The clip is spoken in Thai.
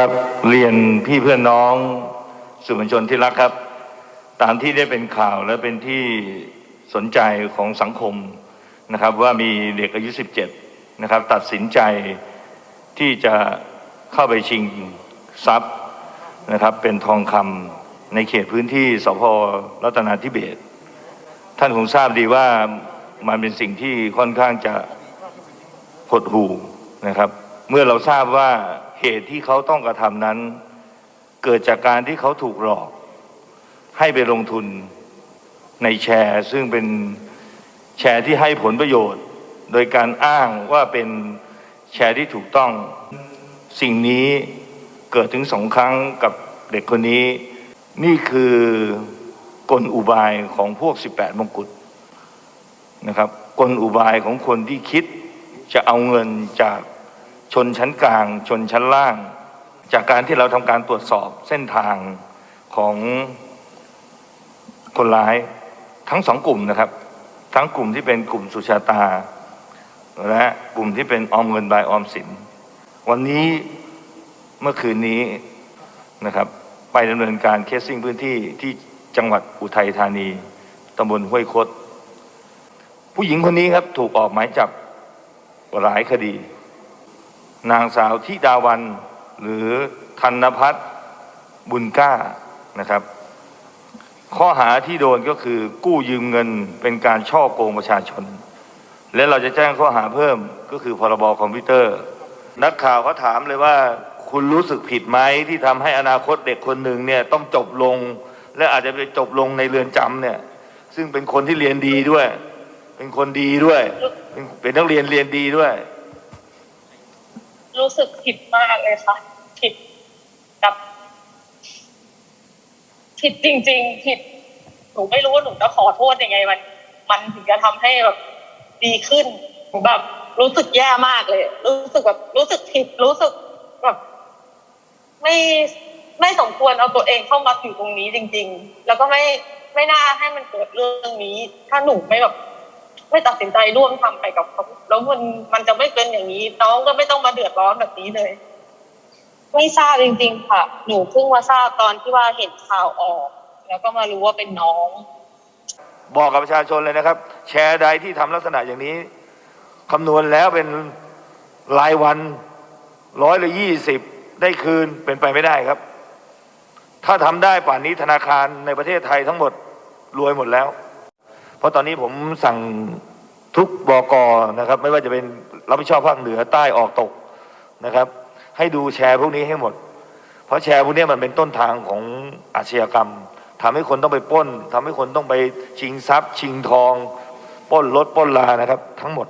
ครับเรียนพี่เพื่อนน้องสื่อมวลชนที่รักครับ ตามที่ได้เป็นข่าวและเป็นที่สนใจของสังคมนะครับ ว่ามีเด็กอายุ 17 นะครับ ตัดสินใจที่จะเข้าไปชิงทรัพย์นะครับ เป็นทองคำในเขตพื้นที่สพรัตนาธิเบศท่านคงทราบดีว่ามันเป็นสิ่งที่ค่อนข้างจะหดหู่นะครับ เมื่อเราทราบว่าเหตุที่เขาต้องกระทำนั้น เกิดจากการที่เขาถูกหลอก ให้ไปลงทุนในแชร์ ซึ่งเป็นแชร์ที่ให้ผลประโยชน์ โดยการอ้างว่าเป็นแชร์ที่ถูกต้อง สิ่งนี้เกิดถึงสองครั้งกับเด็กคนนี้ นี่คือกลอุบายของพวก 18 มงกุฎนะครับกลอุบายของคนที่คิดจะเอาเงินจาก ชนชั้นกลาง ชนชั้นล่าง จากการที่เราทำการตรวจสอบเส้นทางของคนร้ายทั้งสองกลุ่มนะครับ ทั้งกลุ่มที่เป็นกลุ่มสุชาตา และกลุ่มที่เป็นออมเงินบายออมสิน วันนี้เมื่อคืนนี้นะครับ ไปดำเนินการเคสซิ่งพื้นที่ที่จังหวัดอุทัยธานีตำบลห้วยคดผู้หญิงคนนี้ครับถูกออกหมายจับหลายคดี นางสาวทิดาวัน หรือธนพัฒน์บุญก้านะครับ ข้อหาที่โดนก็คือกู้ยืมเงินเป็นการช่อโกงประชาชน และเราจะแจ้งข้อหาเพิ่มก็คือพรบคอมพิวเตอร์ นักข่าวเขาถามเลยว่าคุณรู้สึกผิดไหมที่ทำให้อนาคตเด็กคนหนึ่งเนี่ยต้องจบลง และอาจจะไปจบลงในเรือนจำเนี่ยซึ่งเป็นคนที่เรียนดีด้วย เป็นคนดีด้วย เป็นนักเรียนเรียนดีด้วย รู้สึกผิดมากเลยค่ะ ผิดกับ ผิดจริง ๆ ผิด หนูไม่รู้ว่าหนูจะขอโทษยังไง มัน มันถึงจะทำให้แบบดีขึ้นหนูแบบรู้สึกแย่มากเลย รู้สึกแบบรู้สึกผิด รู้สึกแบบไม่ไม่สมควรเอาตัวเองเข้ามาอยู่ตรงนี้จริง ๆ แล้วก็ไม่ไม่น่าให้มันเกิดเรื่องนี้ ถ้าหนูไม่แบบ ไม่ตัดสินใจร่วมทำไปกับเขาแล้วมันมันจะไม่เป็นอย่างนี้น้องก็ไม่ต้องมาเดือดร้อนแบบนี้เลย ไม่ทราบจริง ๆ ค่ะ หนูเพิ่งมาทราบตอนที่ว่าเห็นข่าวออก แล้วก็มารู้ว่าเป็นน้อง บอกกับประชาชนเลยนะครับ แชร์ใดที่ทำลักษณะอย่างนี้คำนวณแล้วเป็นรายวันร้อยละยี่สิบได้คืนเป็นไปไม่ได้ครับ ถ้าทำได้ป่านนี้ธนาคารในประเทศไทยทั้งหมดรวยหมดแล้วเพ ราะตอนนี้ผมสั่งทุกบกนะครับ ไม่ว่าจะเป็นรับผิดชอบภาคเหนือใต้ออกตกนะครับ ให้ดูแชร์พวกนี้ให้หมด เพราะแชร์พวกนี้มันเป็นต้นทางของอาชญากรรมทำให้คนต้องไปป้นทำให้คนต้องไปชิงทรัพย์ ชิงทองป้นรถป้นลานะครับ ทั้งหมด